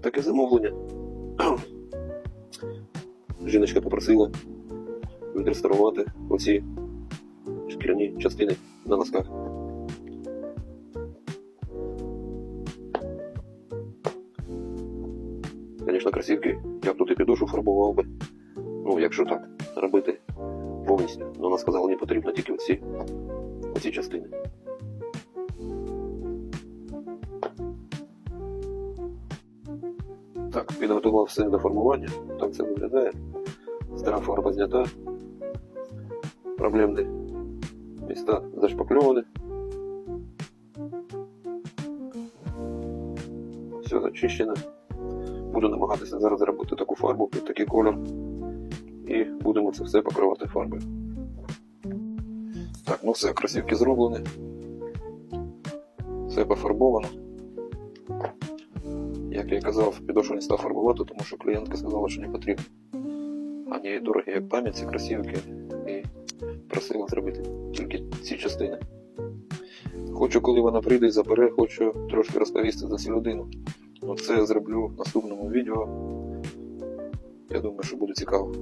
таке замовлення. Жіночка попросила відреставрувати оці шкіряні частини на носках. Звісно, красивки, я б тут і підошву фарбував би. Ну, якщо так робити повністю. Ну, вона сказала, не потрібно тільки оці, оці частини. Так, підготував все до формування. Так це виглядає. Стара фарба знята. Проблемні міста зашпакльовані. Все зачищено. Буду намагатися зараз зробити таку фарбу під такий колір. І будемо це все покривати фарбою. Так, ну все, кросівки зроблені. Все пофарбовано. Як я казав, підошву не став фарбувати, тому що клієнтка сказала, що не потрібно. Ані дорогі, як пам'ять, ці кросівки, і просила зробити тільки ці частини. Хочу, коли вона прийде і забере, хочу трошки розповісти за цю людину. Ну, це я зроблю в наступному відео. Я думаю, що буде цікаво.